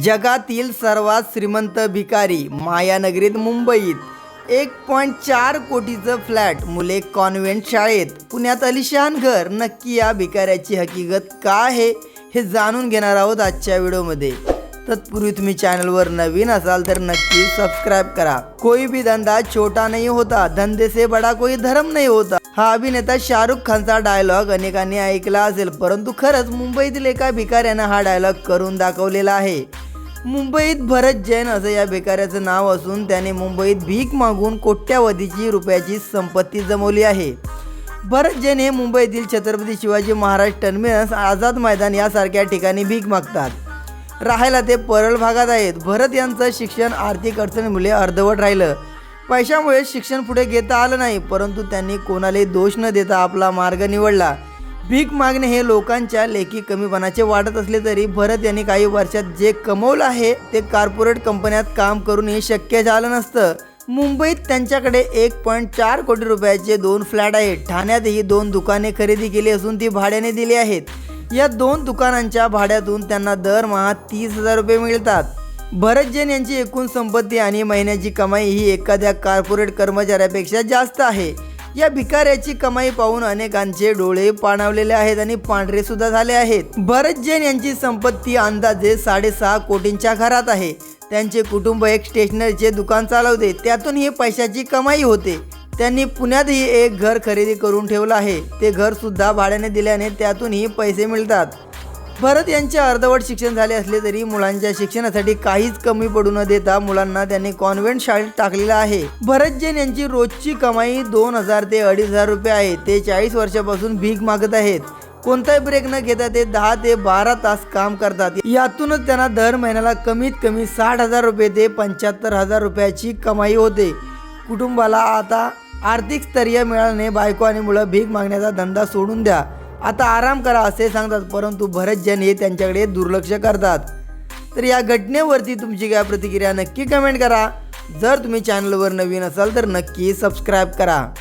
जगातील सर्वात श्रीमंत भिकारी मायानगरीत मुंबईत. एक पॉईंट चार कोटीचं फ्लॅट मुले कॉन्व्हेंट शाळेत. पुण्यात अलिशान घर. नक्की या भिकाऱ्याची हकीकत का आहे हे जाणून घेणार आहोत आजच्या व्हिडिओमध्ये. तत्पूर्वी तुम्ही चॅनलवर नवीन असाल तर नक्की सबस्क्राईब करा. कोई भी धंदा छोटा नाही होता धंदे से बडा कोई धर्म नाही होता. हा अभिनेता शाहरुख खानचा डायलॉग अनेकांनी ऐकला असेल परंतु खरंच मुंबईतील एका भिकाऱ्यानं हा डायलॉग करून दाखवलेला आहे. मुंबईत भरत जैन असं या भिकाऱ्याचं नाव असून त्याने मुंबईत भीक मागून कोट्यावधीची रुपयाची संपत्ती जमवली आहे. भरत जैन हे मुंबईतील छत्रपती शिवाजी महाराज टर्मिनस आझाद मैदान यासारख्या ठिकाणी भीक मागतात. राहायला ते परळ भागात आहेत. भरत यांचं शिक्षण आर्थिक अडचणीमुळे अर्धवट राहिलं. पैशामुळे शिक्षण पुढे घेता आलं नाही परंतु त्यांनी कोणालाही दोष न देता आपला मार्ग निवडला. भीक मागणे हे लोकांच्या लेखी कमीपणाचे वाटत असले तरी भरत यांनी काही वर्षात जे कमवलं आहे ते कॉर्पोरेट कंपन्यात काम करून हे शक्य झालं नसतं. मुंबईत त्यांच्याकडे एक पॉईंट चार कोटी रुपयाचे दोन फ्लॅट आहेत. ठाण्यातही दोन दुकाने खरेदी केली असून ती भाड्याने दिली आहेत. या दोन दुकानांच्या भाड्यातून त्यांना दरमहा तीस हजार रुपये मिळतात. भरत जैन यांची एकूण संपत्ती आणि महिन्याची कमाई ही एखाद्या कॉर्पोरेट कर्मचाऱ्यापेक्षा जास्त आहे. या भिकाऱ्याची कमाई पाहून अनेकांचे डोळे पाणावलेले आहेत आणि पांढरे सुद्धा झाले आहेत. भरत जैन यांची संपत्ती अंदाजे साडेसहा कोटींच्या घरात आहे. त्यांचे कुटुंब एक स्टेशनरीचे दुकान चालवते. त्यातून ही पैशाची कमाई होते. त्यांनी पुण्यातही एक घर खरेदी करून ठेवलं आहे. ते घर सुद्धा भाड्याने दिल्याने त्यातूनही पैसे मिळतात. भरत यांचे अर्धवट शिक्षण झाले असले तरी मुलांच्या शिक्षणासाठी काहीच कमी पडू न देता मुलांना त्यांनी कॉन्व्हेंट शाळेत टाकलेलं आहे. भरत जैन यांची रोजची कमाई दोन हजार ते अडीच हजार रुपये आहे. ते चाळीस वर्षापासून भीक मागत आहेत. कोणताही ब्रेक न घेता ते दहा ते बारा तास काम करतात. यातूनच त्यांना दर महिन्याला कमीत कमी साठ हजार रुपये ते पंच्याहत्तर हजार रुपयाची कमाई होते. कुटुंबाला आता आर्थिक स्थैर्य मिळाल्याने बायको आणि मुलं भीक मागण्याचा धंदा सोडून द्या. आता आराम करा असे सांगतात परंतु भरत जैन हे त्यांच्याकडे दुर्लक्ष करतात. तर या घटनेवरती तुमची काय प्रतिक्रिया नक्की कमेंट करा. जर तुम्ही चॅनलवर नवीन असाल तर नक्की सबस्क्राईब करा.